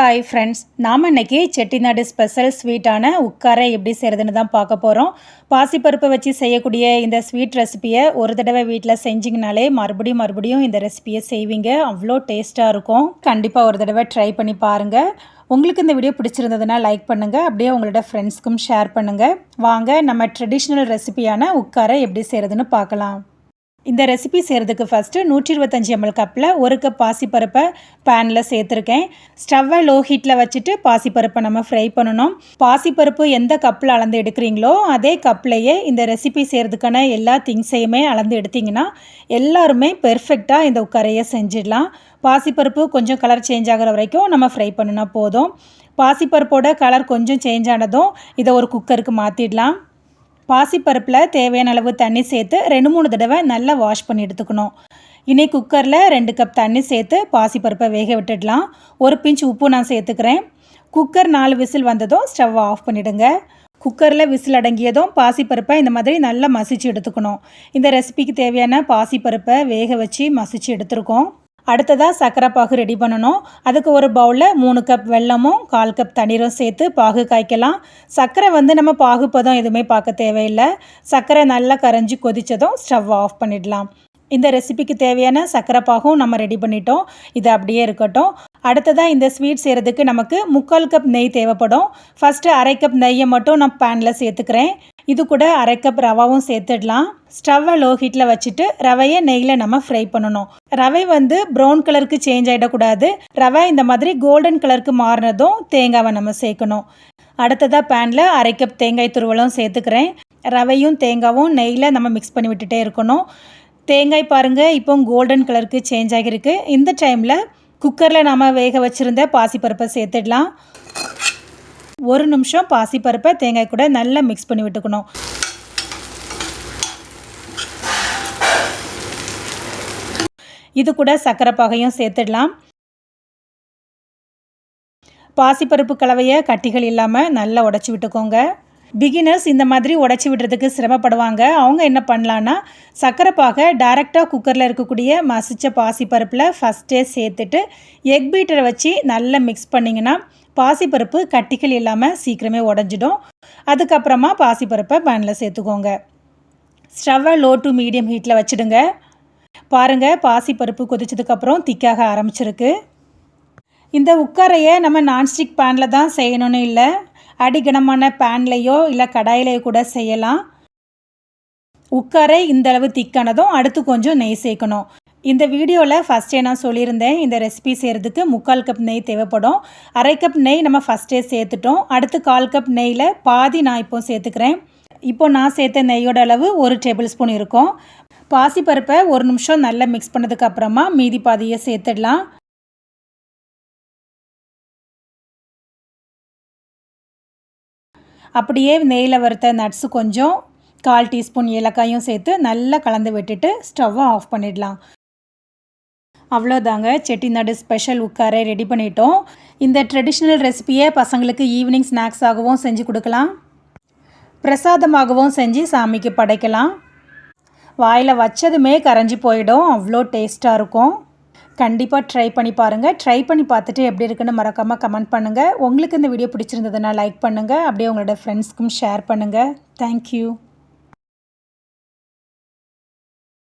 Hi friends நாம் இன்றைக்கி Chettinad special ஸ்வீட்டான உட்காரை எப்படி செய்கிறதுன்னு தான் பார்க்க போகிறோம் பாசிப்பருப்பை வச்சு செய்யக்கூடிய இந்த ஸ்வீட் ரெசிப்பியை ஒரு தடவை வீட்டில் செஞ்சிங்கனாலே மறுபடியும் மறுபடியும் இந்த ரெசிபியை செய்வீங்க. அவ்வளோ டேஸ்ட்டாக இருக்கும். கண்டிப்பாக ஒரு தடவை ட்ரை பண்ணி பாருங்கள் உங்களுக்கு இந்த வீடியோ பிடிச்சிருந்ததுன்னா லைக் பண்ணுங்கள் அப்படியே உங்களோட ஃப்ரெண்ட்ஸ்க்கும் ஷேர் பண்ணுங்கள் வாங்க நம்ம ட்ரெடிஷ்னல் ரெசிபியான உட்காரை எப்படி செய்கிறதுன்னு பார்க்கலாம். இந்த ரெசிபி செய்கிறதுக்கு ஃபஸ்ட்டு நூற்றி இருபத்தஞ்சி எம்எல் கப்பில் ஒரு கப் பாசிப்பருப்பை பேனில் சேர்த்துருக்கேன். ஸ்டவ்வை லோ ஹீட்டில் வச்சுட்டு பாசிப்பருப்பை நம்ம ஃப்ரை பண்ணணும். பாசிப்பருப்பு எந்த கப்பில் அளந்து எடுக்கிறீங்களோ அதே கப்லேயே இந்த ரெசிபி செய்கிறதுக்கான எல்லா திங்ஸையுமே அளந்து எடுத்திங்கன்னா எல்லாருமே பெர்ஃபெக்டாக இந்த கரையை செஞ்சிடலாம். பாசிப்பருப்பு கொஞ்சம் கலர் சேஞ்ச் ஆகிற வரைக்கும் நம்ம ஃப்ரை பண்ணினா போதும். பாசிப்பருப்போட கலர் கொஞ்சம் சேஞ்ச் ஆனதும் இதை ஒரு குக்கருக்கு மாற்றிடலாம் பாசிப்பருப்பில் தேவையான அளவு தண்ணி சேர்த்து ரெண்டு மூணு தடவை நல்லா வாஷ் பண்ணி எடுத்துக்கணும். இனி குக்கரில் ரெண்டு கப் தண்ணி சேர்த்து பாசிப்பருப்பை வேக விட்டுடலாம். ஒரு பிஞ்ச் உப்பு நான் சேர்த்துக்கிறேன். குக்கர் நாலு விசில் வந்ததும் ஸ்டவ் ஆஃப் பண்ணிவிடுங்க குக்கரில் விசில் அடங்கியதும் பாசிப்பருப்பை இந்த மாதிரி நல்லா மசிச்சு எடுத்துக்கணும். இந்த ரெசிபிக்கு தேவையான பாசிப்பருப்பை வேக வச்சு மசிச்சு எடுத்துருக்கோம். அடுத்ததாக சர்க்கரை பாகு ரெடி பண்ணணும். அதுக்கு ஒரு பவுலில் மூணு கப் வெல்லமும் கால் கப் தண்ணீரும் சேர்த்து பாகு காய்க்கலாம். சர்க்கரை வந்து நம்ம பாகுப்பதம் எதுவுமே பார்க்க தேவையில்லை. சர்க்கரை நல்லா கரைஞ்சி கொதித்ததும் ஸ்டவ் ஆஃப் பண்ணிடலாம். இந்த ரெசிபிக்கு தேவையான சர்க்கரை பாகும் நம்ம ரெடி பண்ணிட்டோம். இது அப்படியே இருக்கட்டும். அடுத்ததாக இந்த ஸ்வீட் செய்கிறதுக்கு நமக்கு முக்கால் கப் நெய் தேவைப்படும். ஃபஸ்ட்டு அரை கப் நெய்யை மட்டும் நான் பேனில் சேர்த்துக்கிறேன். இது கூட அரை கப் ரவாவும் சேர்த்துடலாம். ஸ்டவ்வை லோ ஹீட்டில் வச்சுட்டு ரவையை நெய்யில் நம்ம ஃப்ரை பண்ணணும். ரவை வந்து ப்ரௌன் கலருக்கு சேஞ்ச் ஆகிடக்கூடாது ரவை இந்த மாதிரி கோல்டன் கலருக்கு மாறினதும் தேங்காவை நம்ம சேர்க்கணும். அடுத்ததாக பேனில் அரை கப் தேங்காய் துருவலும் சேர்த்துக்கிறேன். ரவையும் தேங்காவும் நெய்யில் நம்ம மிக்ஸ் பண்ணி விட்டுட்டே இருக்கணும். தேங்காய் பாருங்கள் இப்போ கோல்டன் கலருக்கு சேஞ்ச் ஆகியிருக்கு. இந்த டைமில் குக்கரில் நாம் வேக வச்சுருந்த பாசிப்பருப்பை சேர்த்துடலாம். ஒரு நிமிஷம் பாசிப்பருப்பை தேங்காய் கூட நல்லா மிக்ஸ் பண்ணி விட்டுக்கணும். இது கூட சர்க்கரை பாகையும் சேர்த்துடலாம். பாசிப்பருப்பு கலவையை கட்டிகள் இல்லாமல் நல்லா உடச்சி விட்டுக்கோங்க. பிகினர்ஸ் இந்த மாதிரி உடச்சி விடுறதுக்கு சிரமப்படுவாங்க. அவங்க என்ன பண்ணலான்னா சர்க்கரை பாகை டேரெக்டாக குக்கரில் இருக்கக்கூடிய மசித்த பாசிப்பருப்பில் ஃபஸ்ட்டே சேர்த்துட்டு எக் பீட்டரை வச்சு நல்லா மிக்ஸ் பண்ணிங்கன்னா பாசிப்பருப்பு கட்டிகள் இல்லாமல் சீக்கிரமே உடஞ்சிடும். அதுக்கப்புறமா பாசிப்பருப்பை பேனில் சேர்த்துக்கோங்க. ஸ்டவ்வை லோ டு மீடியம் ஹீட்டில் வச்சுடுங்க. பாருங்கள் பாசிப்பருப்பு கொதிச்சதுக்கப்புறம் திக்காக ஆரம்பிச்சிருக்கு. இந்த உக்கரையை நம்ம நான்ஸ்டிக் பேனில் தான் செய்யணும்னு இல்லை. அடிகனமான பேன்லேயோ இல்லை கடாயிலையோ கூட செய்யலாம். உக்கரை இந்த அளவு திக்கானதும் அடுத்து கொஞ்சம் நெய் சேர்க்கணும். இந்த வீடியோவில் ஃபஸ்ட்டே நான் சொல்லியிருந்தேன் இந்த ரெசிபி செய்கிறதுக்கு முக்கால் கப் நெய் தேவைப்படும். அரை கப் நெய் நம்ம ஃபஸ்ட்டே சேர்த்துட்டோம். அடுத்து கால் கப் நெய்யில் பாதி நான் இப்போ சேர்த்துக்கிறேன். இப்போ நான் சேர்த்த நெய்யோட அளவு ஒரு டேபிள் ஸ்பூன் இருக்கும். பாசிப்பருப்பை ஒரு நிமிஷம் நல்லா மிக்ஸ் பண்ணதுக்கு அப்புறமா மீதி பாதியை சேர்த்துடலாம். அப்படியே நெய்யில் வறுத்த நட்ஸு கொஞ்சம் கால் டீஸ்பூன் ஏலக்காயும் சேர்த்து நல்லா கலந்து விட்டுட்டு ஸ்டவ்வை ஆஃப் பண்ணிடலாம். அவ்வளோதாங்க செட்டிநாடு ஸ்பெஷல் உட்காரை ரெடி பண்ணிட்டோம். இந்த ட்ரெடிஷ்னல் ரெசிப்பியை பசங்களுக்கு ஈவினிங் ஸ்நாக்ஸாகவும் செஞ்சு கொடுக்கலாம். பிரசாதமாகவும் செஞ்சு சாமிக்கு படைக்கலாம். வாயில் வச்சதுமே கரைஞ்சி போயிடும். அவ்வளோ டேஸ்ட்டாக இருக்கும். கண்டிப்பாக ட்ரை பண்ணி பாருங்கள் ட்ரை பண்ணி பார்த்துட்டு எப்படி இருக்குன்னு மறக்காமல் கமெண்ட் பண்ணுங்கள் உங்களுக்கு இந்த வீடியோ பிடிச்சிருந்ததுன்னா லைக் பண்ணுங்கள் அப்படியே உங்களோட ஃப்ரெண்ட்ஸ்க்கும் ஷேர் பண்ணுங்கள் தேங்க்யூ